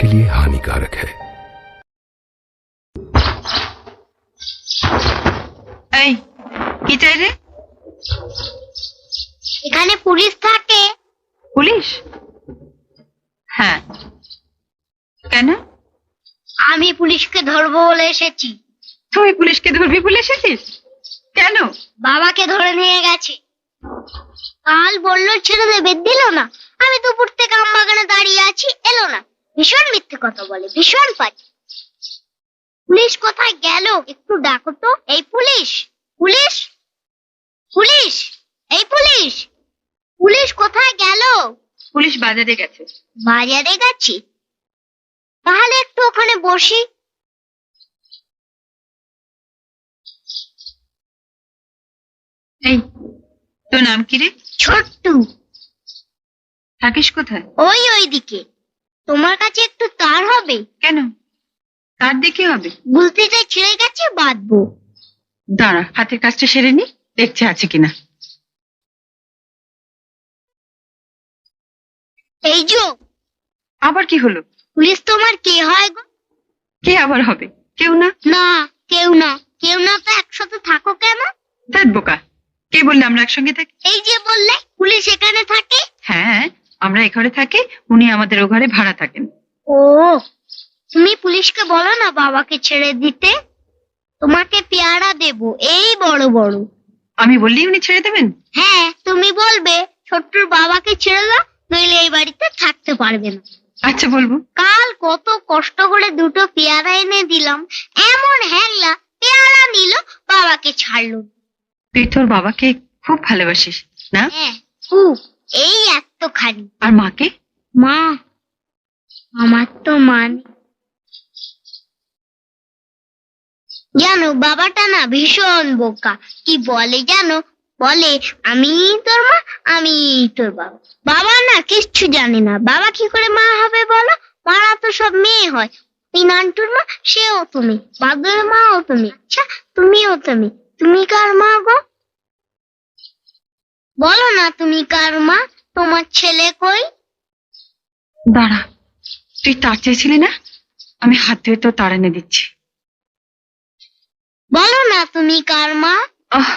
आपके लिए हानिकारक है। এখানে পুলিশ থাকে। পুলিশ? হ্যাঁ। কেন? আমি পুলিশকে ধরবো বলে এসেছি। তুই পুলিশকে ধরবি বলে এসেছিস? কেন? বাবাকে ধরে নিয়ে গেছে। কাল বলল ছেড়ে দেবে দিল না। আমি দুপুর থেকে আম বাগানে দাঁড়িয়ে আছি এলো না। ভীষণ কথা বলে ভীষণ পাচ্ছি পুলিশ কোথায় গেল? একটু ডাকো তো। এই পুলিশ পুলিশ পুলিশ এই পুলিশ পুলিশ কোথায় গেল? পুলিশ বাজারে গেছে। বাজারে গেছি। তাহলে একটু ওখানে বসি। এই তোর নাম কি রে? ছোট্টু। থাকিস কোথায়? ওই ওইদিকে। তোমার কাছে একটু তার হবে? কেন? তার দেখে হবে? গুলতিটা ছিঁড়ে গেছে বাঁধবো। দাঁড়া হাতের কাজটা সেরে নি দেখছে আছে কিনা। এই যো আবার কি হলো? পুলিশ তোমার কে হয় গো? কে আবার হবে? কেউ না? না কেউ না। কেউ না তো একসাথে থাকো কেন? দেখ বোকা কে বললে আমরা একসঙ্গে থাকি? এই যে বললে পুলিশ এখানে থাকে? হ্যাঁ। আমরা এ ঘরে থাকি উনি আমাদের ও ঘরে ভাড়া থাকেন। ও তুমি পুলিশকে বলো না বাবাকে ছেড়ে দিতে? তোমাকে পেয়ারা দেব এই বড় বড়। আমি বললেই উনি ছেড়ে দেবেন? হ্যাঁ তুমি বলবে ছোট্টুর বাবাকে ছেড়ে দাও নইলে এই বাড়িতে থাকতে পারবে না। আচ্ছা বলব। কাল কত কষ্ট করে দুটো পেয়ারা এনে দিলাম এমন হ্যাংলা পেয়ারা নিল বাবাকে ছাড়লো। তুই তোর বাবাকে খুব ভালোবাসিস না? হ্যাঁ খুব। এই এতখানি আর মাকে? মা আমার তো মান জানো বাবাটা না ভীষণ বোকা। কি বলে জানো? বলে আমি তোর মা আমি তোর বাবা। বাবা না কিচ্ছু জানে না। বাবা কি করে মা হবে বলো? মারা তো সব মেয়ে হয়। এই নান্টুর মা সেও তুমি বাদুরের মাও তুমি আচ্ছা তুমিও তুমি তুমি কার মা গো? বলো না তুমি কার মা? তোমার ছেলে কই? দাঁড়া তুই তার চেয়েছিলি না? আমি হাত ধুয়ে তো তার এনে দিচ্ছি। বলো না তুমি কার মা? আহ